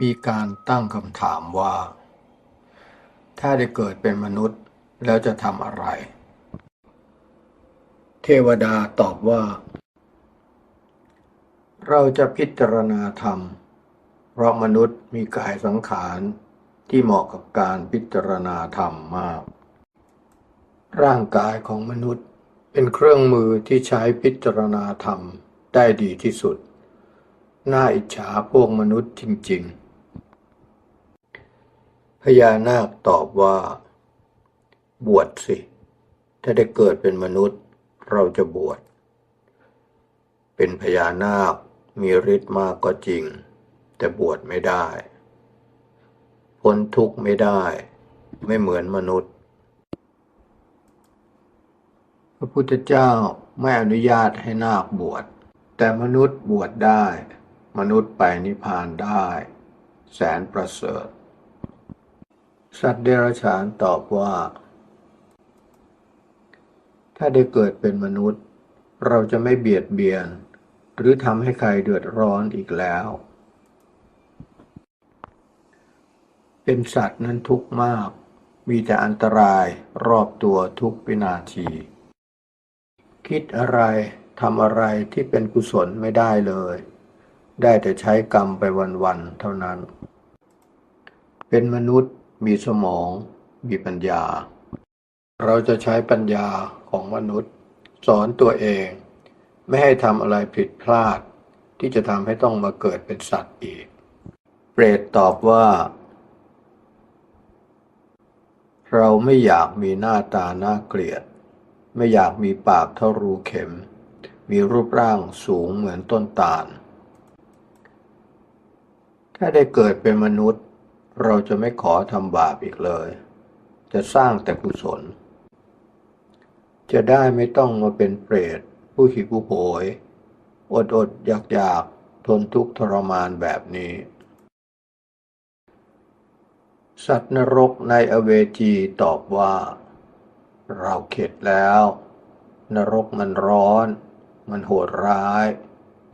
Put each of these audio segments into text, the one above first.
มีการตั้งคำถามว่า ถ้าได้เกิดเป็นมนุษย์แล้วจะทำอะไร เทวดาตอบว่า เราจะพิจารณาธรรม เพราะมนุษย์มีกายสังขารที่เหมาะกับการพิจารณาธรรมมาก ร่างกายของมนุษย์เป็นเครื่องมือที่ใช้พิจารณาธรรมได้ดีที่สุด น่าอิจฉาพวกมนุษย์จริง ๆ พญานาคตอบว่า บวชสิ ถ้าได้เกิดเป็นมนุษย์ เราจะบวช เป็นพญานาคมีฤทธิ์มากก็จริง แต่บวชไม่ได้ พ้นทุกข์ไม่ได้ ไม่เหมือนมนุษย์ พระพุทธเจ้าไม่อนุญาตให้นาคบวช แต่มนุษย์บวชได้ มนุษย์ไปนิพพานได้ แสนประเสริฐ สัตว์เดรัจฉานตอบว่า ถ้าได้เกิดเป็นมนุษย์ เราจะไม่เบียดเบียน หรือทำให้ใครเดือดร้อนอีกแล้ว เป็นสัตว์นั้นทุกข์มาก มีแต่อันตรายรอบตัวทุกวินาที คิดอะไรทำอะไรที่เป็นกุศลไม่ได้เลย ได้แต่ใช้กรรมไปวันๆเท่านั้น เป็นมนุษย์ มีสมอง มีปัญญา เราจะใช้ปัญญาของมนุษย์ สอนตัวเอง ไม่ให้ทำอะไรผิดพลาด ที่จะทำให้ต้องมาเกิดเป็นสัตว์อีก เปรตตอบว่า เราไม่อยากมีหน้าตาน่าเกลียด ไม่อยากมีปากเท่ารูเข็ม มีรูปร่างสูงเหมือนต้นตาล ถ้าได้เกิดเป็นมนุษย์ เราจะไม่ขอทำบาปอีกเลย จะสร้างแต่กุศล จะได้ไม่ต้องมาเป็นเปรต ผู้หิวโหย อดอดอยากอยากทนทุกข์ทรมานแบบนี้ สัตว์นรกในอเวจีตอบว่า เราเข็ดแล้ว นรกมันร้อน มันโหดร้าย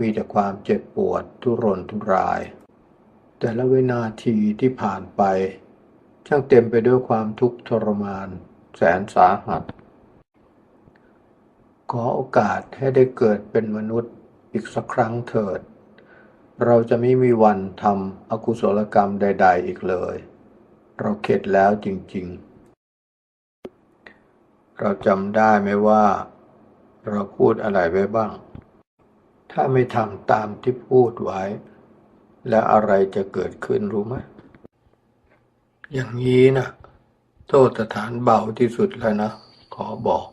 มีแต่ความเจ็บปวดทุรนทุราย แต่ละวินาทีที่ผ่านไป ช่างเต็มไปด้วยความทุกข์ทรมาน แสนสาหัส ขอโอกาสให้ได้เกิดเป็นมนุษย์อีกสักครั้งเถิด เราจะไม่มีวันทำอกุศลกรรมใด ๆ อีกเลย เราเข็ดแล้วจริง ๆ เราจำได้ไหมว่า เราพูดอะไรไว้บ้าง ถ้าไม่ทำตามที่พูดไว้ แล้วอะไรจะเกิดขึ้นรู้ไหมอย่างนี้นะโทษฐานเบาที่สุดแล้วนะ ขอบอก